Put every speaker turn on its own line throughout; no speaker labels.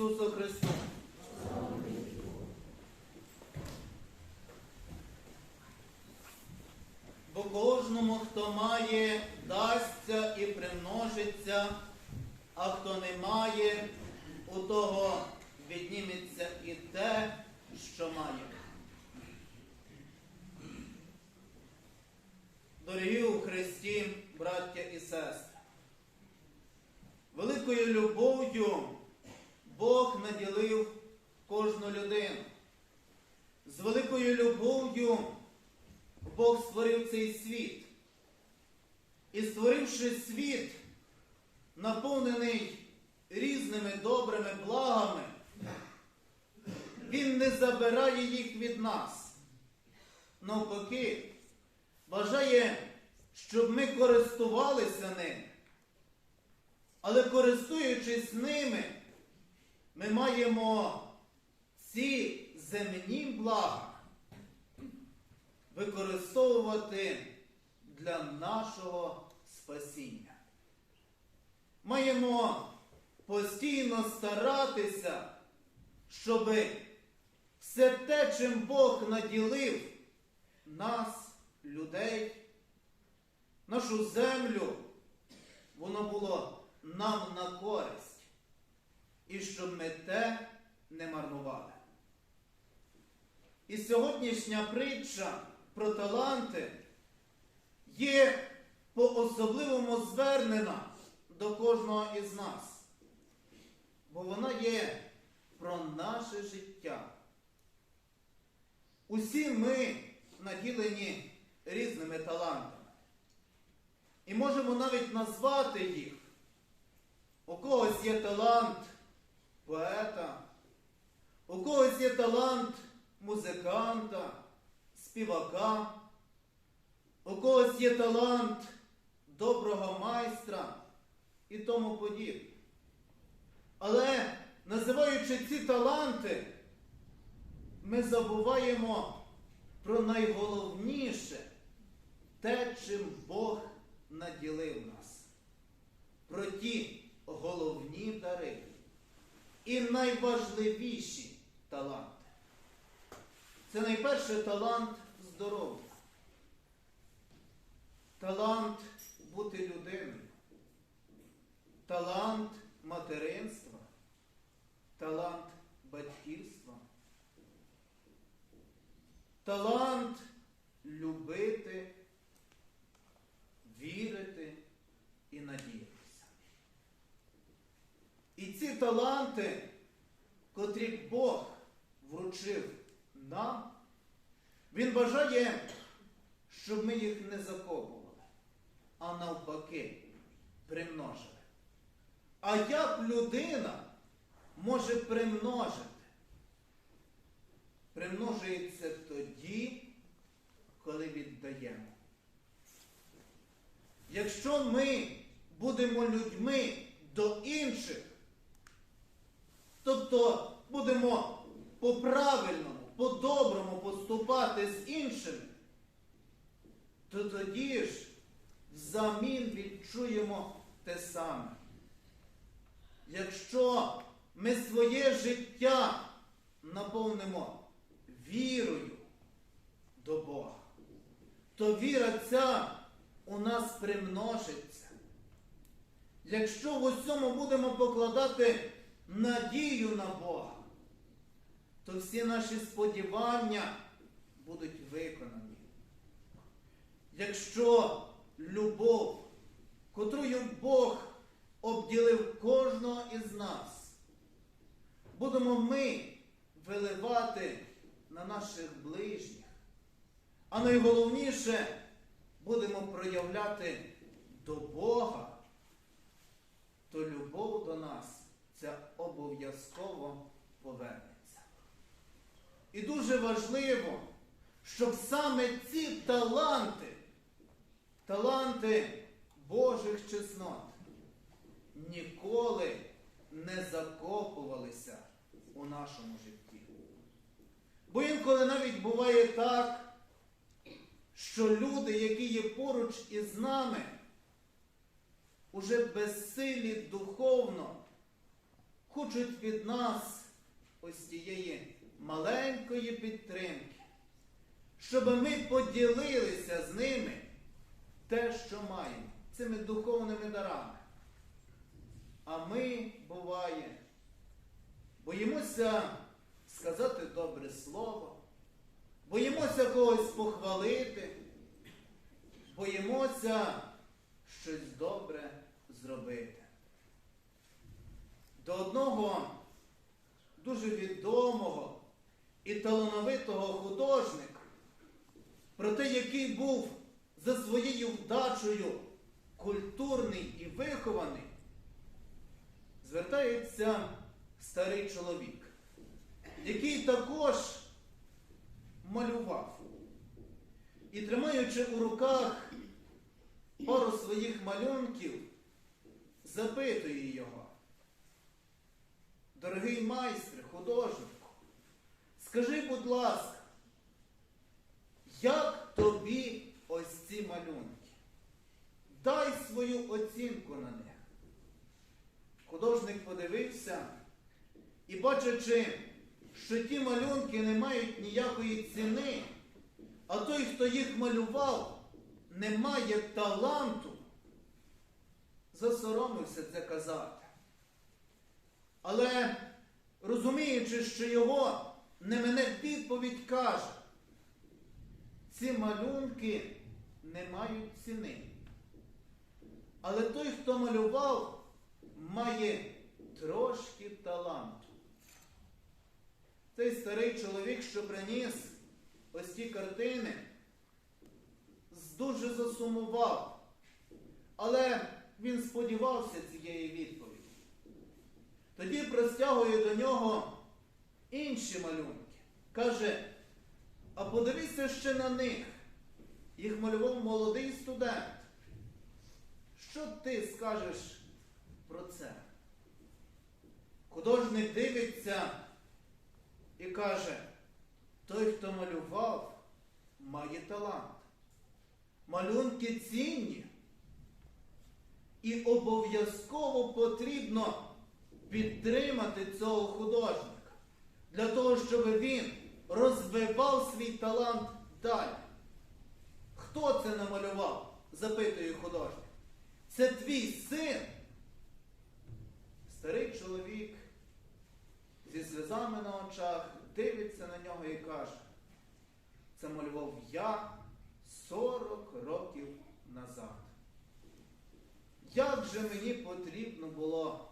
Ісусу Христу! Бо кожному, хто має, дасться і примножиться, а хто не має, у того відніметься і те, що має. Дорогі у Христі, браття і сестри, великою любов'ю Бог наділив кожну людину. З великою любов'ю Бог створив цей світ. І створивши світ, наповнений різними добрими благами, Він не забирає їх від нас. Навпаки, бажає, щоб ми користувалися ним. Але користуючись ними, ми маємо ці земні блага використовувати для нашого спасіння. Маємо постійно старатися, щоб все те, чим Бог наділив нас, людей, нашу землю, воно було нам на користь. І щоб ми те не марнували. І сьогоднішня притча про таланти є по-особливому звернена до кожного із нас. Бо вона є про наше життя. Усі ми наділені різними талантами. І можемо навіть назвати їх. У когось є талант поета, у когось є талант музиканта, співака, у когось є талант доброго майстра і тому подібне. Але називаючи ці таланти, ми забуваємо про найголовніше те, чим Бог наділив нас. Про ті головні дари і найважливіші таланти. Це найперше талант здоров'я. Талант бути людиною. Талант материнства. Талант батьківства. Талант любити, вірити і надіятися. І ці таланти, котрі Бог вручив нам, Він бажає, щоб ми їх не закопували, а навпаки, примножили. А як людина може примножити? Примножується тоді, коли віддаємо. Якщо ми будемо людьми до інших, тобто будемо по-правильному, по-доброму поступати з іншими, то тоді ж взамін відчуємо те саме. Якщо ми своє життя наповнимо вірою до Бога, то віра ця у нас примножиться. Якщо в усьому будемо покладати надію на Бога, то всі наші сподівання будуть виконані. Якщо любов, котрою Бог обділив кожного із нас, будемо ми виливати на наших ближніх, а найголовніше будемо проявляти до Бога, то любов до нас це обов'язково повернеться. І дуже важливо, щоб саме ці таланти, таланти Божих чеснот, ніколи не закопувалися у нашому житті. Бо інколи навіть буває так, що люди, які є поруч із нами, уже безсилі духовно, хочуть від нас ось тієї маленької підтримки, щоб ми поділилися з ними те, що маємо, цими духовними дарами. А ми, буває, боїмося сказати добре слово, боїмося когось похвалити, боїмося щось добре зробити. До одного дуже відомого і талановитого художника, проте який був за своєю вдачею культурний і вихований, звертається старий чоловік, який також малював. І тримаючи у руках пару своїх малюнків, запитує його. Дорогий майстре, художнику, скажи, будь ласка, як тобі ось ці малюнки? Дай свою оцінку на них. Художник подивився і, бачачи, що ті малюнки не мають ніякої ціни, а той, хто їх малював, не має таланту, засоромився це казати. Але розуміючи, що його не мене відповідь каже, ці малюнки не мають ціни. Але той, хто малював, має трошки таланту. Цей старий чоловік, що приніс ось ті картини, дуже засумував. Але він сподівався цієї відповіді. Тоді простягує до нього інші малюнки. Каже, а подивися ще на них. Їх малював молодий студент. Що ти скажеш про це? Художник дивиться і каже, той, хто малював, має талант. Малюнки цінні. І обов'язково потрібно підтримати цього художника для того, щоб він розвивав свій талант далі. Хто це намалював? запитує художник. Це твій син. Старий чоловік зі сльозами на очах дивиться на нього і каже, це малював я 40 років назад. Як же мені потрібно було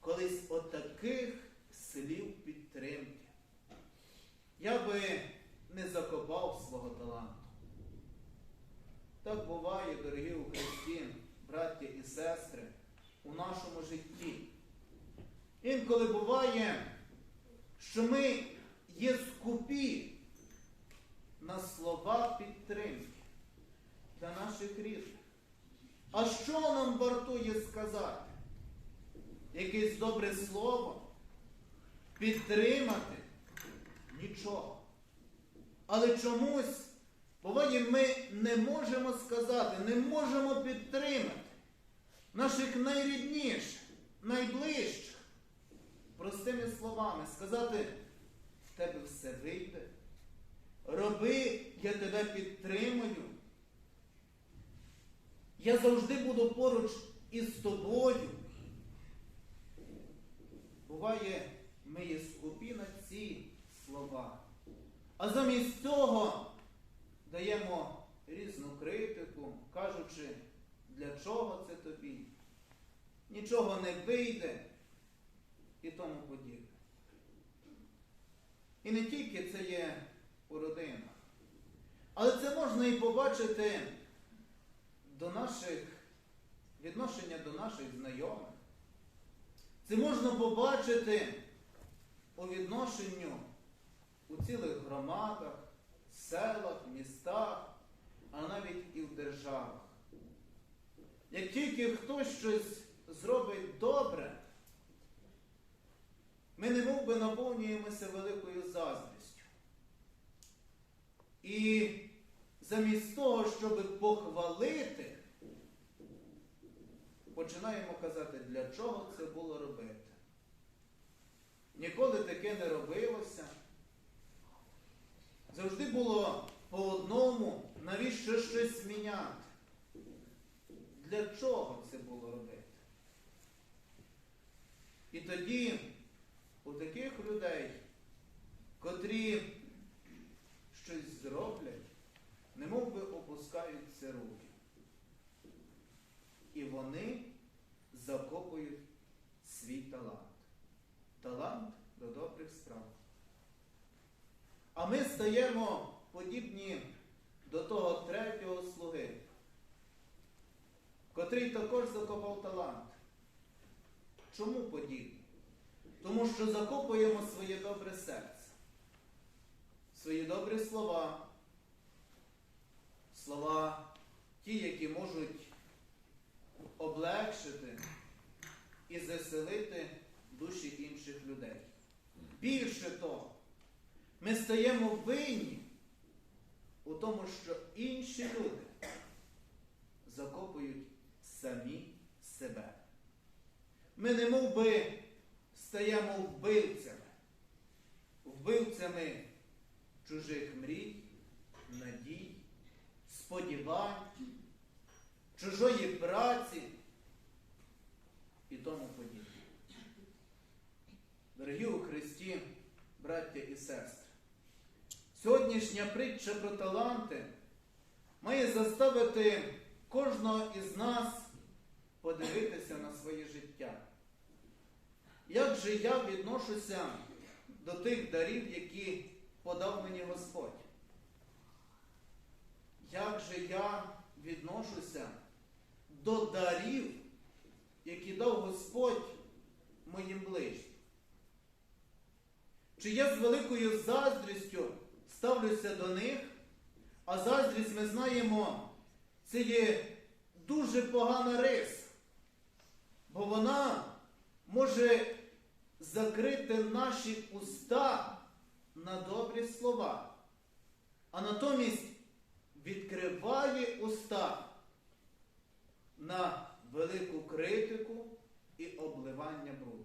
колись отаких слів підтримки? Я би не закопав свого таланту. Так буває, дорогі у Христі, браття і сестри, у нашому житті. Інколи буває, що ми є скупі на слова підтримки для наших рідних. А що нам вартує сказати? Якесь добре слово? Підтримати? Нічого. Але чомусь, буває, ми не можемо сказати, не можемо підтримати наших найрідніших, найближчих, простими словами, сказати, в тебе все вийде. Роби, я тебе підтримую. Я завжди буду поруч із тобою. Буває, ми є скупі на ці слова. А замість цього даємо різну критику, кажучи, для чого це тобі? Нічого не вийде і тому подібне. І не тільки це є у родинах, але це можна і побачити до наших відношення до наших знайомих. Це можна побачити у відношенню у цілих громадах, селах, містах, а навіть і в державах. Як тільки хтось щось зробить добре, ми немов би наповнюємося великою заздрістю. І замість того, щоб похвалити починаємо казати, для чого це було робити. Ніколи таке не робилося. Завжди було по одному, навіщо щось міняти. Для чого це було робити? І тоді у таких людей, котрі щось зроблять, немов би опускаються руки. Вони закопують свій талант. Талант до добрих справ. А ми стаємо подібні до того третього слуги, котрий також закопав талант. Чому подібні? Тому що закопуємо своє добре серце, свої добрі слова, слова ті, які можуть облегшити і заселити душі інших людей. Більше того, ми стаємо винні у тому, що інші люди закопують самі себе. Ми не мов би стаємо вбивцями, вбивцями чужих мрій, надій, сподівань, чужої праці і тому подібне. Дорогі у Христі, браття і сестри, сьогоднішня притча про таланти має заставити кожного із нас подивитися на своє життя. Як же я відношуся до тих дарів, які подав мені Господь? Як же я відношуся до дарів, які дав Господь моїм ближнім? Чи я з великою заздрістю ставлюся до них, а заздрість, ми знаємо, це є дуже погана риса, бо вона може закрити наші уста на добрі слова, а натомість відкриває уста на велику критику і обливання бруду.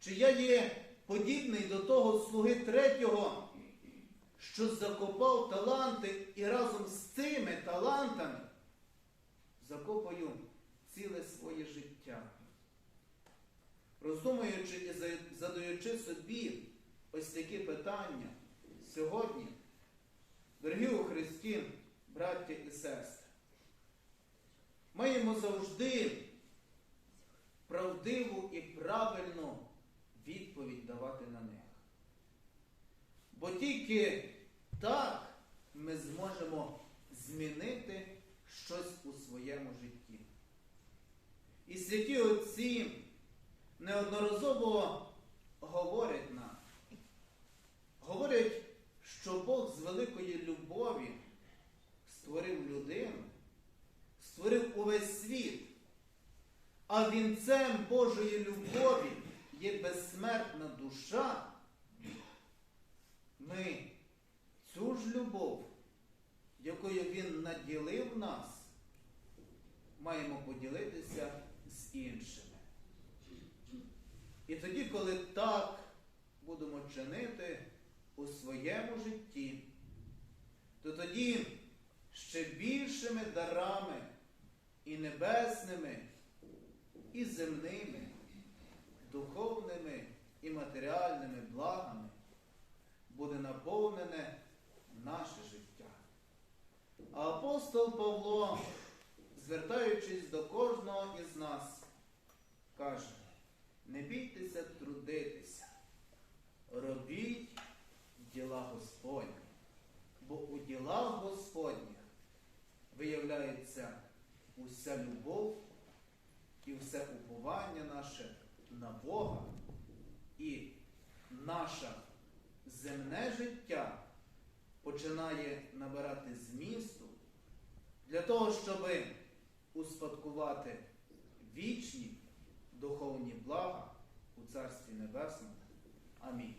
Чи я є подібний до того слуги третього, що закопав таланти і разом з цими талантами закопаю ціле своє життя? Роздумуючи і задаючи собі ось такі питання сьогодні, дорогі у Христі, браття і сестри, маємо завжди правдиву і правильну відповідь давати на них. Бо тільки так ми зможемо змінити щось у своєму житті. І святі отці неодноразово говорять нам, говорять, що Бог з великої любові створив людину, створив увесь світ, а вінцем Божої любові є безсмертна душа, ми цю ж любов, якою Він наділив нас, маємо поділитися з іншими. І тоді, коли так будемо чинити у своєму житті, то тоді ще більшими дарами і небесними, і земними, духовними і матеріальними благами буде наповнене наше життя. А апостол Павло, звертаючись до кожного із нас, каже, не бійтеся трудитися, робіть діла Господні, бо у ділах Господніх виявляється уся любов і все уповання наше на Бога і наше земне життя починає набирати змісту для того, щоб успадкувати вічні духовні блага у Царстві Небесному. Амінь.